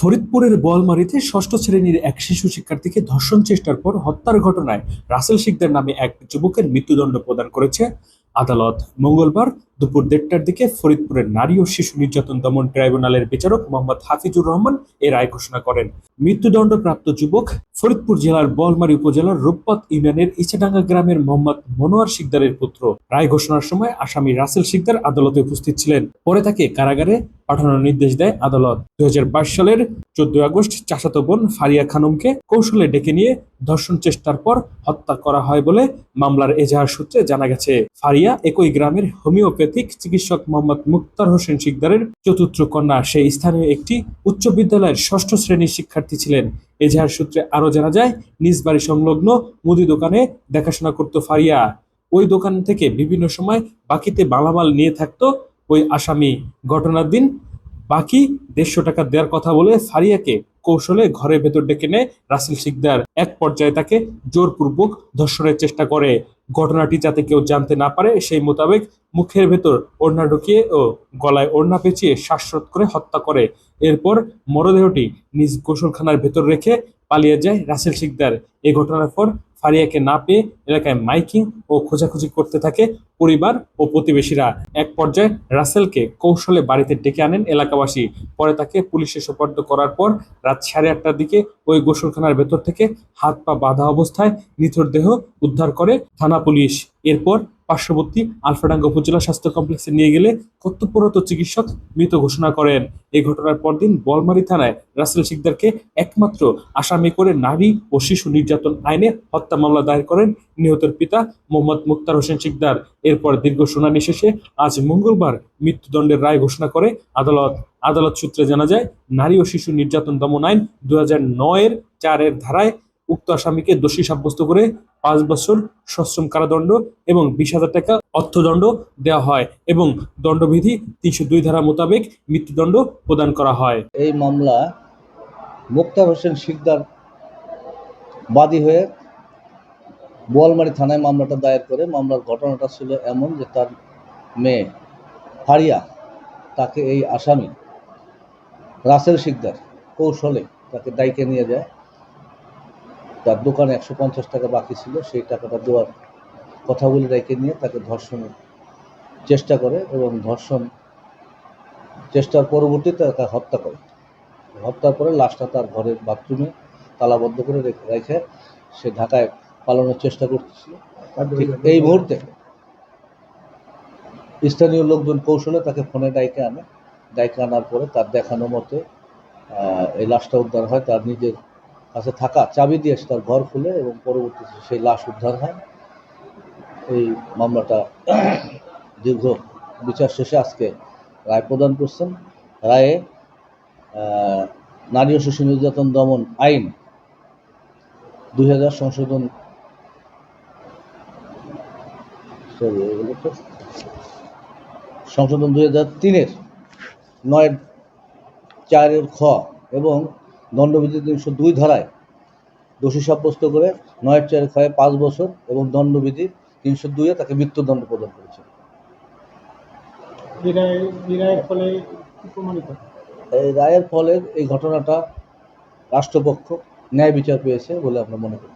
ফরিদপুরের বলমারিতে ষষ্ঠ শ্রেণির এক শিশু শিক্ষার্থীকে ধর্ষণ চেষ্টার পর হত্যার ঘটনায় রাসেল শিখদের নামে এক যুবকের মৃত্যুদণ্ড প্রদান করেছে। আদালত মঙ্গলবার দুপুর দেড়টার দিকে ফরিদপুরের নারী ও শিশু নির্যাতন দমন ট্রাইব্যুনালের বিচারক মোহাম্মদ হাফিজুর রহমান এ রায় ঘোষণা করেন। মৃত্যুদণ্ডপ্রাপ্ত যুবক ফরিদপুর জেলার বোয়ালমারী উপজেলার রূপপাত ইউনিয়নের ইচাডাঙ্গা গ্রামের মোহাম্মদ মনোয়ার শিকদারের পুত্র। রায় ঘোষণার সময় আসামি রাসেল শিকদার আদালতে উপস্থিত ছিলেন। পরে তাকে কারাগারে পাঠানোর নির্দেশ দেয় আদালত। দুই হাজার বাইশ সালের চোদ্দ আগস্ট চাচাতো বোন ফারিয়া খানমকে কৌশলে ডেকে নিয়ে ধর্ষণ চেষ্টার পর হত্যা করা হয় বলে মামলার এজাহার সূত্রে জানা গেছে। ফারিয়া একই গ্রামের হোমিওপ্যাথিক চিকিৎসক মোহাম্মদ মুক্তার হোসেন শিকদারের চতুর্থ কন্যা। সেই স্থানীয় একটি উচ্চ বিদ্যালয়ের ষষ্ঠ শ্রেণির শিক্ষার্থী ছিলেন। এজাহার সূত্রে আরও জানা যায়, নিজ বাড়ি সংলগ্ন মুদি দোকানে দেখাশোনা করত ফারিয়া। ওই দোকান থেকে বিভিন্ন সময় বাকিতে মালামাল নিয়ে থাকতো ওই আসামি। ঘটনার দিন বাকি দেড়শো টাকা দেওয়ার কথা বলে ফারিয়াকে কৌশলে ঘরের ভেতর ডেকে নেয় রাসেল শিকদার। এক পর্যায়ে তাকে জোরপূর্বক ধর্ষণের চেষ্টা করে। ঘটনাটি যাতে কেউ জানতে না পারে, সেই মোতাবেক মুখের ভেতর ওড়না ঢুকিয়ে ও গলায় ওড়না পেঁচিয়ে শ্বাসরোধ করে হত্যা করে। এরপর মরদেহটি নিজ গোসলখানার ভেতর রেখে পালিয়ে যায় রাসেল শিকদার। এ ঘটনার পর ফারিয়াকে না পেয়ে এলাকায় মাইকিং ও খোঁজাখুঁজি করতে থাকে পরিবার ও প্রতিবেশীরা। এক পর্যায়ে রাসেলকে কৌশলে বাড়িতে ডেকে আনেন এলাকাবাসী। পরে তাকে পুলিশে সোপর্দ করার পর রাত সাড়ে আটটার দিকে ওই গোসলখানার ভেতর থেকে হাত পা বাঁধা অবস্থায় নিথর দেহ উদ্ধার করে থানা পুলিশ। এরপর পার্শ্ববর্তী আলফাডাঙ্গা উপজেলা স্বাস্থ্য কমপ্লেক্সে নিয়ে গেলে কর্তব্যরত চিকিৎসক মৃত ঘোষণা করেন। এই ঘটনার পরদিন বলমারি থানায় রাসেল শিকদারকে একমাত্র আসামি করে নারী ও শিশু নির্যাতন আইনে হত্যা মামলা দায়ের করেন নিহতের পিতা মোহাম্মদ মুক্তার হোসেন শিকদার। এরপর দীর্ঘ শুনানি শেষে আজ মঙ্গলবার মৃত্যুদণ্ডের রায় ঘোষণা করে আদালত। আদালত সূত্রে জানা যায়, নারী ও শিশু নির্যাতন দমন আইন দু হাজার নয়ের চারের ধারায় উক্ত আসামিকে দোষী সাব্যস্ত করে পাঁচ বছর সশ্রম কারাদণ্ড এবং বিশ হাজার টাকা অর্থদণ্ড দেওয়া হয় এবং দণ্ডবিধি তিনশো দুই ধারা মোতাবেক মৃত্যুদণ্ড প্রদান করা হয়। এই মামলা মুক্তার হোসেন শিকদার বাদী হয়ে বোয়ালমারি থানায় মামলাটা দায়ের করে মামলার ঘটনাটা ছিল এমন যে তার মেয়ে ফারিয়া, তাকে এই আসামি রাসেল শিকদার কৌশলে তাকে ডাইকে নিয়ে যায়। তার দোকানে একশো পঞ্চাশ টাকা বাকি ছিল, সেই টাকাটা দেওয়ার কথা বলে ডাইকে নিয়ে তাকে ধর্ষণের চেষ্টা করে এবং ধর্ষণ চেষ্টার পরবর্তীতে তাকে হত্যা করে। হত্যার পরে লাশটা তার ঘরের বাথরুমে তালাবদ্ধ করে রেখে রেখে সে ঢাকায় পালানোর চেষ্টা করতেছিল এই মুহূর্তে স্থানীয় লোকজন কৌশলে তাকে ফোনে ডাইকে আনে। ডাইকে আনার পরে তার দেখানো মতে এই লাশটা উদ্ধার হয় তার নিজের কাছে থাকা, চাবি দিয়ে সে তার ঘর খুলে এবং পরবর্তীতে সেই লাশ উদ্ধার হয়। এই মামলাটা দীর্ঘ বিচার শেষে আজকে রায় প্রদান করছেন। রায়ে নারী ও শিশু নির্যাতন দমন আইন দুই হাজার সংশোধন সংশোধন দুই হাজার তিনের নয় চারের খ এবং দণ্ডবিধি তিনশো দুই ধারায় দোষী সাব্যস্ত করে নয় চার ক্ষয়ে পাঁচ বছর এবং দণ্ডবিধি তিনশো দুইয়ে তাকে মৃত্যুদণ্ড প্রদান করেছে এই রায়ের ফলে এই ঘটনাটা রাষ্ট্রপক্ষ ন্যায় বিচার পেয়েছে বলে আমরা মনে করি।